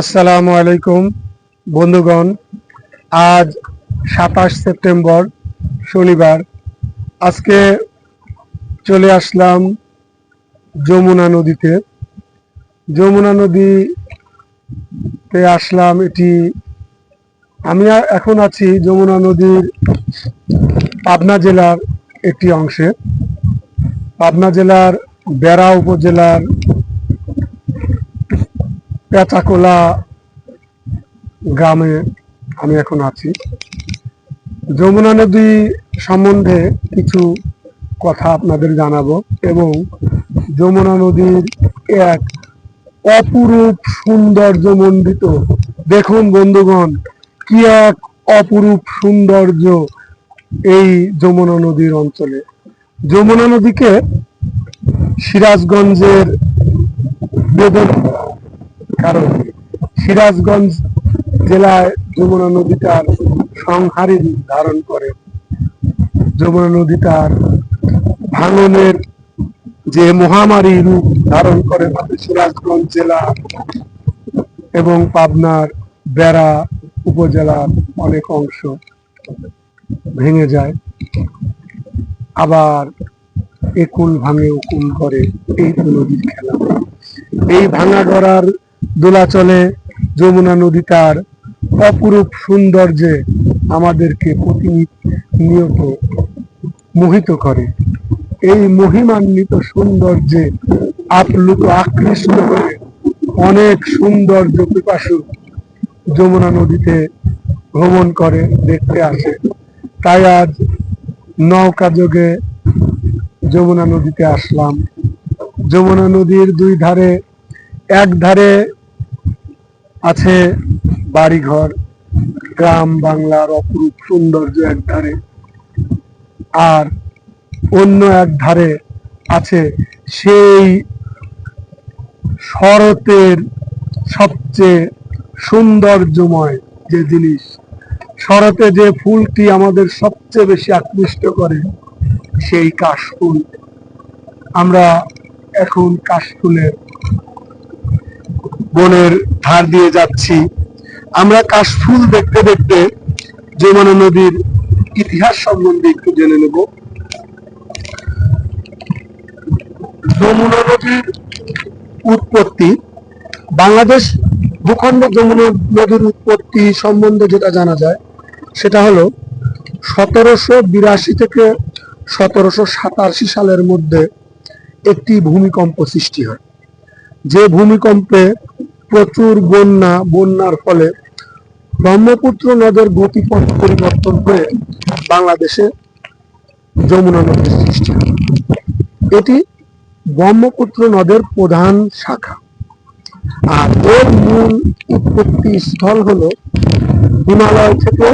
আসসালামু আলাইকুম, বন্ধুগণ। আজ সাতাশ সেপ্টেম্বর, শনিবার। আজকে চলে আসলাম যমুনা নদীতে। যমুনা নদীতে আসলাম এটি, আমি এখন আছি যমুনা নদীর পাবনা জেলার একটি অংশে। পাবনা জেলার বেড়া উপজেলার পেঁচাকোলা গ্রামে আমি এখন আছি। যমুনা নদী সম্বন্ধে কিছু কথা আপনাদের জানাব এবং যমুনা নদীর এক অপরূপ সৌন্দর্য মণ্ডিত। দেখুন বন্ধুগণ, কি এক অপরূপ সৌন্দর্য এই যমুনা নদীর অঞ্চলে। যমুনা নদীকে সিরাজগঞ্জের বেদন কারণ সিরাজগঞ্জ জেলায় যমুনা নদী তার সংহারী ধারণ করে। যমুনা নদী তার ভাঙনের যে মহামারী রূপ ধারণ করে সিরাজগঞ্জ জেলা এবং পাবনার বেড়া উপজেলার অনেক অংশ ভেঙে যায়। আবার একুল ভাঙে উকুল করে, এই নদীর খেলা। এই ভাঙা গড়ার দোলাচলে যমুনা নদী তার অপরূপ সৌন্দর্যে আমাদেরকে প্রতিনিয়ত মোহিত করে। এই মহিমান্বিত সৌন্দর্যে আপ্লুত, আকৃষ্ট করে অনেক সৌন্দর্য পিপাসু যমুনা নদীতে ভ্রমণ করে, দেখতে আসে। তাই আজ নৌকা যোগে যমুনা নদীতে আসলাম। যমুনা নদীর দুই ধারে, এক ধারে আছে বাড়িঘর, গ্রাম বাংলার অপরূপ সৌন্দর্য এক ধারে আর অন্য এক ধারে আছে সেই শরতের সবচেয়ে সৌন্দর্যময় যে জিনিস। শরতে যে ফুলটি আমাদের সবচেয়ে বেশি আকৃষ্ট করে, সেই কাশফুল। আমরা এখন কাশফুলের বনের ধার দিয়ে যাচ্ছি। আমরা কাশফুল দেখতে দেখতে যমুনা নদীর ইতিহাস সম্বন্ধে একটু জেনে নেব। যমুনা নদীর উৎপত্তি, বাংলাদেশ ভূখণ্ড যমুনা নদীর উৎপত্তি সম্বন্ধে যেটা জানা যায়, সেটা হলো সতেরোশো বিরাশি থেকে সতেরোশো সাতাশি সালের মধ্যে একটি ভূমিকম্প সৃষ্টি হয়। যে ভূমিকম্পে প্রচুর বন্যা, বন্যার ফলে ব্রহ্মপুত্র নদের গতিপথ পরিবর্তন হয়ে বাংলাদেশে যমুনা নদীর সৃষ্টি এটি ব্রহ্মপুত্র নদের প্রধান শাখা। আর এর মূল উৎপত্তি স্থল হলো হিমালয় থেকে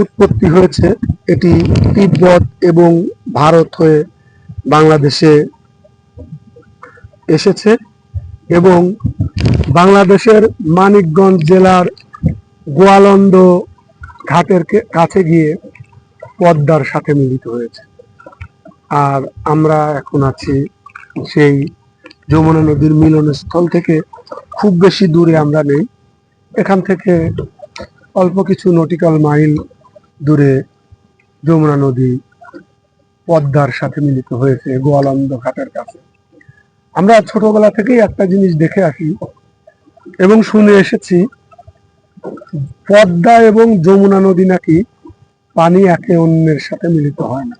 উৎপত্তি হয়েছে এটি তিব্বত এবং ভারত হয়ে বাংলাদেশে এসেছে। এবং বাংলাদেশের মানিকগঞ্জ জেলার গোয়ালন্দ ঘাটের কাছে গিয়ে পদ্মার সাথে মিলিত হয়েছে। আর আমরা এখন আছি সেই যমুনা নদীর মিলনস্থল থেকে খুব বেশি দূরে আমরা নেই। এখান থেকে অল্প কিছু নটিক্যাল মাইল দূরে যমুনা নদী পদ্মার সাথে মিলিত হয়েছে গোয়ালন্দ ঘাটের কাছে। আমরা ছোটবেলা থেকেই একটা জিনিস দেখে আসি এবং শুনে এসেছি, পদ্মা এবং যমুনা নদী নাকি পানি একে অন্যের সাথে মিলিত হয় না।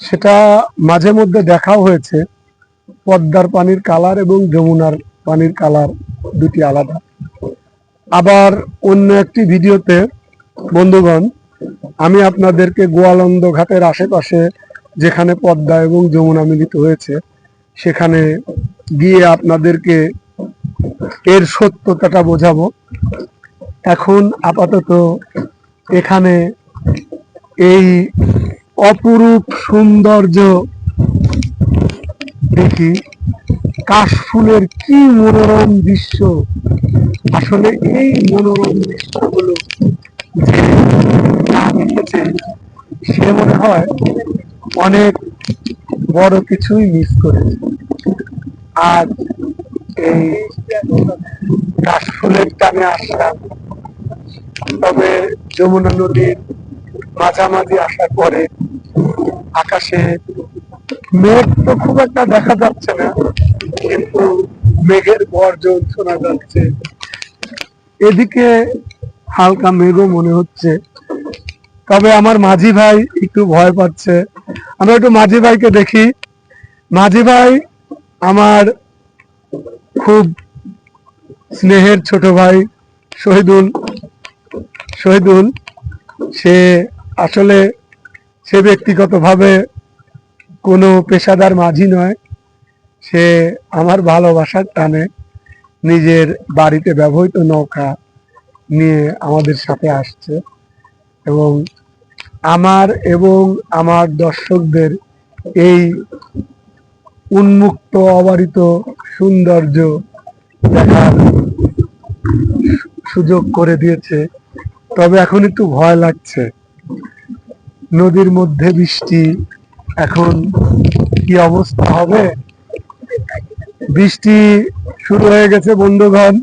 সেটা মাঝে মধ্যে দেখাও হয়েছে, পদ্মার পানির কালার এবং যমুনার পানির কালার দুটি আলাদা। আবার অন্য একটি ভিডিওতে, বন্ধুগণ, আমি আপনাদেরকে গোয়ালন্দ ঘাটের আশেপাশে যেখানে পদ্মা এবং যমুনা মিলিত হয়েছে সেখানে গিয়ে আপনাদেরকে এর সত্যতাটা বোঝাবো। এখন আপাতত এখানে এই অপরূপ সৌন্দর্য দেখি, কাশফুলের কি মনোরম দৃশ্য। আসলে এই মনোরম দৃশ্যগুলো যে সে মনে হয় অনেক বড় কিছুই মিস করেছে আজ এই কাশফুলের টানে আসলাম। তবে যমুনা নদীর মাঝামাঝি আসার পরে আকাশে মেঘ তো খুব একটা দেখা যাচ্ছে না, কিন্তু মেঘের গর্জন শোনা যাচ্ছে। এদিকে হালকা মেঘও মনে হচ্ছে। তবে আমার মাঝি ভাই একটু ভয় পাচ্ছে। আমরা একটু মাঝি ভাইকে দেখি। মাঝি ভাই আমার খুব স্নেহের ছোট ভাই শহীদুল। শহীদুল, সে আসলে সে ব্যক্তিগতভাবে কোনো পেশাদার মাঝি নয়। সে আমার ভালোবাসার টানে নিজের বাড়িতে ব্যবহৃত নৌকা নিয়ে আমাদের সাথে আসছে। এবং আমার এবং আমার দর্শকদের এই উন্মুক্ত, অবারিত সৌন্দর্য দেখার সুযোগ করে দিয়েছে। তবে এখন একটু ভয় লাগছে। নদীর মধ্যে বৃষ্টি এখন কি অবস্থা হবে? বৃষ্টি শুরু হয়ে গেছে বন্ধুগণ।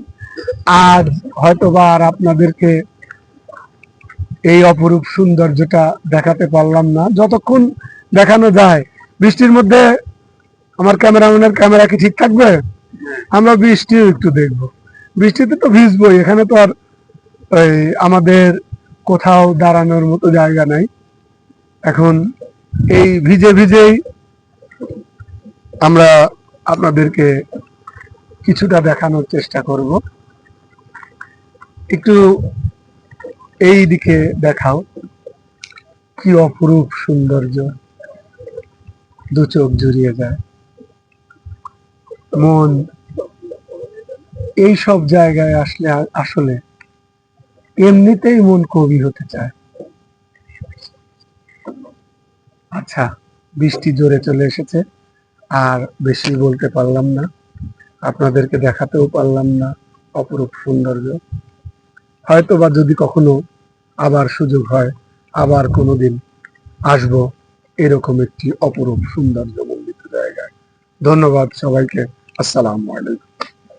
আর হয়তোবা আর আপনাদেরকে এই অপরূপ সৌন্দর্যটা দেখাতে পারলাম না। যতক্ষণ দেখানো যায়, বৃষ্টির মধ্যে আমার ক্যামেরাম্যানের ক্যামেরা কি ঠিক থাকবে? আমরা বৃষ্টিও একটু দেখব। বৃষ্টিতে তো ভিজবই, এখানে তো আর ওই আমাদের কোথাও দাঁড়ানোর মতো জায়গা নাই। এখন এই ভিজে ভিজেই আমরা আপনাদেরকে কিছুটা দেখানোর চেষ্টা করব। একটু এই দিকে দেখাও কি অপরূপ সৌন্দর্য। দু চোখ জুড়িয়ে যায়। মন এই সব জায়গায় আসলে আসলে এমনিতেই মন কবি হতে চায়। আচ্ছা বৃষ্টি জোরে চলে এসেছে, আর বেশি বলতে পারলাম না। আপনাদেরকে দেখাতেও পারলাম না অপরূপ সৌন্দর্য। হয়তো বা যদি কখনো আবার সুযোগ হয়, আবার কোনোদিন আসব এরকম একটি অপরূপ সৌন্দর্য মন্দির জায়গায়। ধন্যবাদ সবাইকে। আসসালামু আলাইকুম।